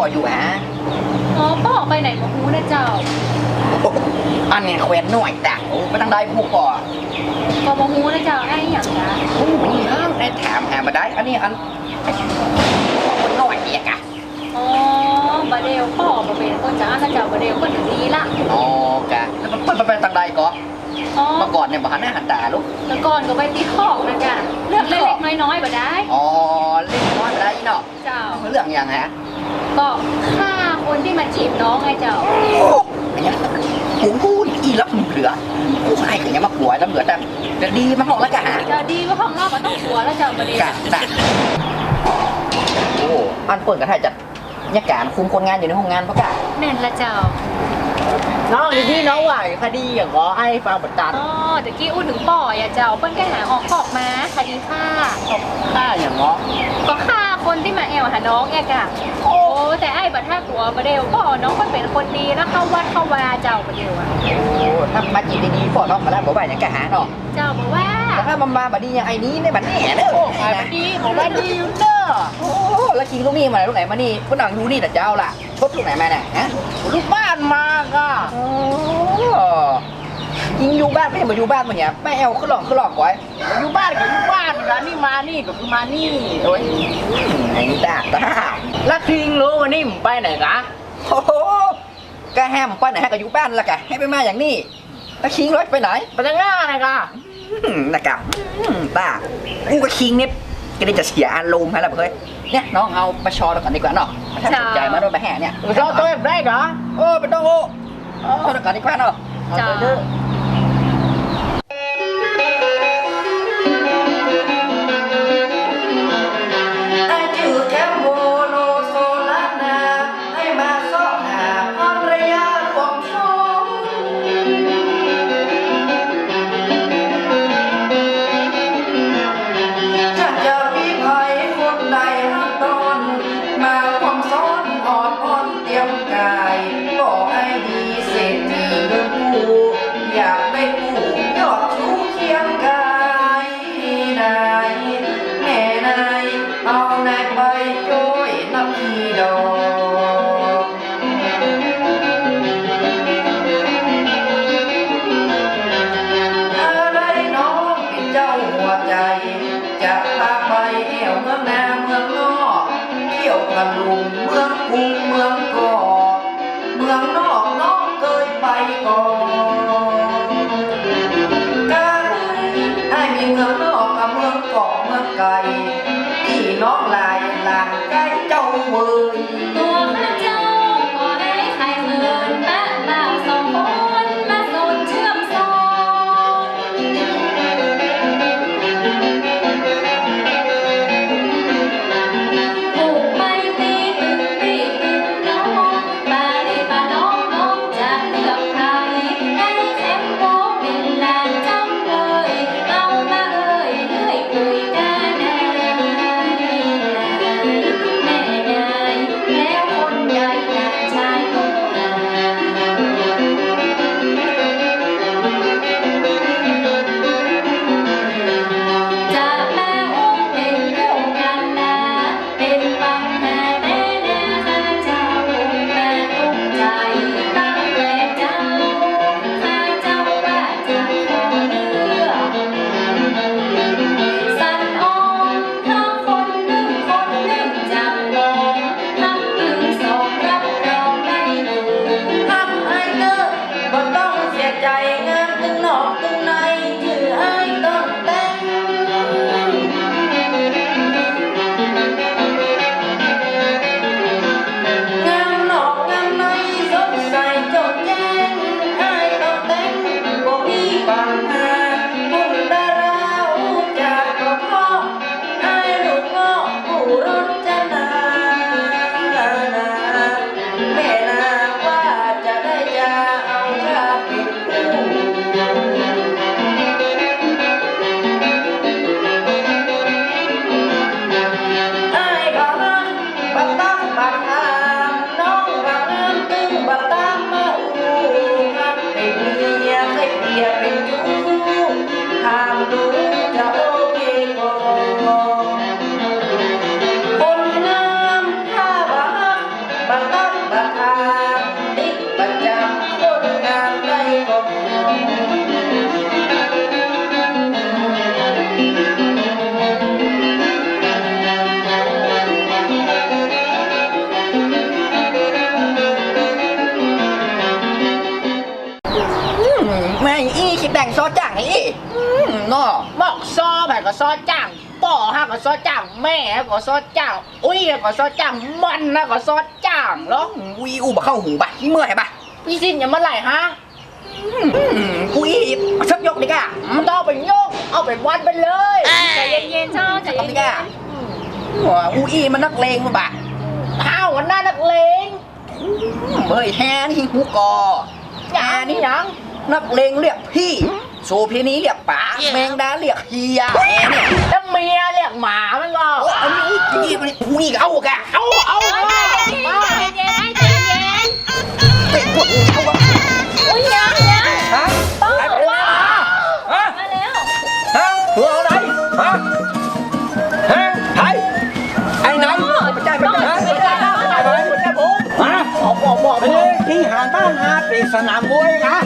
พ่ออยู่ฮะอ๋อป้อไปไหนมาฮู้นะเจ้าโอ้อันนี้แควนหน่อยแต่โอ้ไม่ต้องได้ผู้ก่อก็มาฮู้นะเจ้าไอ้อย่างนะโอ้นี่ฮะได้ถามหามาได้ อันนี้อันคนหน่อยเดียกอะอ๋อบาเดลป้อมาเป็นคนจ้านะเจ้าบาเดลคนถึงดีละอ๋อกะแล้วมันเปิดมาเป็นทางใดก็อ๋อเมื่อก่อนเนี่ยบ้านหน้าหันตาลูกแต่ก่อนก็ไปตีข้อกนะจ๊ะเลือกเล็กๆน้อยๆบ่ได้ อ๋อ เล่นน้อยไปได้อีเนาะเจ้าเรื่องอย่างฮะ ก็ฆ่าคนที่มาจีบน้องไงเจ้าโอ้อันนี้หูกูอีรับเหลือกูใครกันยังมาป่วยแล้วเหลือแต่จะดีมาห้องแล้วกะฮะเจ้าดีว่าห้องนอกมันต้องหัวแล้วเจ้าบาเดลกะแต่โอ้อันเปิดกระทายจัดเนี่ยการคุมคนงานอยู่ในห้องงานปะกะแม่นละเจ้าน้องอยู่ที่น้องว่าคดีอย่างก็ไอ้ฟังประจันอ๋อตะกี้อู้ถึงป่อยอะเจ้าเปิ้นแค่หาออกกอกมาคดีฆ่าฆ่าอย่างเงาะก็ฆ่า คนที่มาแอวหาน้องแอกอะโอ้แต่ไอ้บัดท่าหัวบาเดลก็น้องก็เป็นคนดีแล้วเข้าวัดเข้าวาเจ้าบาเดลอะโอ้ถ้ามาจีบดีๆพ่อน้องมาแล้วบอกว่าอย่างกะหาเนาะเจ้าบอกว่าแต่ถ้ามันมาบัดนี้อย่างไอ้นี้เนี่ยบัดนี้เด้อโอ้ขายมาดีของมาดีอยู่เด้อโอ้แล้วคิงลูกนี่มาลูกไหนมานี่ผู้หนังดูนี่แต่เจ้าล่ะชดลูกไหนมาเนี่ยฮะลูกบ้านมาก็โอ้ ยิงอยู่บ้านไม่เห็นมาอยู่บ้านมาเนี่ยแม่แอลขึ้นหลอกขึ้นหลอกไว้อยู่บ้านกับอยู่บ้านกันนี่มานี่ก็คือมานี่โอ้ยไอ้ตาตาแล้วทิงรู้วันนี้มึงไปไหนกะโอ้โหกะแฮมไปไหนฮะก็อยู่บ้านละกะให้ไปมาอย่างนี้แล้วคิงรถไปไหนไปทางหน้าไหนกะอืมนะกะอืมตากูกับคิงเนี่ยก็ได้จะเสียอารมณ์ให้แล้วเฮ้ยเนี่ยน้องเอามาชอแล้วกันดีกว่าเนาะถ้าสนใจมาโดนไปแห่เนี่ยเราตัวแบบได้กะโอ้เป็นต้องโอ้ชอแล้วกันดีกว่าเนาะเอาไปเด้อไเ যায় ซอจ้างป่อฮะก็ซอจ้างแม่ก็ซอจ้างอุ้ยก็ซอจ้างมันนะก็ซอจ้างเหรอวีอูบะเข้าหูบะนี่เมื่อยบะพี่สินอย่ามาไหลฮะกูอีชักยกดิกะมันต้องเอาไปโยก เอาไปวัดไปเลยใจเย็นๆเจ้าใจเอาเย็ดินกะหัวอูอีมันนักเลงมาบะอ้าววันหน้านักเลงเฮ้ยแฮนี่หูกอหยังนี่หยังนักเลงเรียกพี่ สูพีนี้เรียกป๋าแมงดาเรียกเฮียถ้าเมียเรียกหมามันก็เอาอันนี่นี่มันกูอีกเอากะเอาเอาเป็นพวกมึงเอาวะฮะฮะฮะหัวเอาไหนฮะฮะไทยไอ้ไหนไม่ใช่ไม่ใช่ไม่ใช่ไม่ใช่ผมฮะบอกบอกบอกที่หาดบ้านหาดเป็นสนามมวยนะ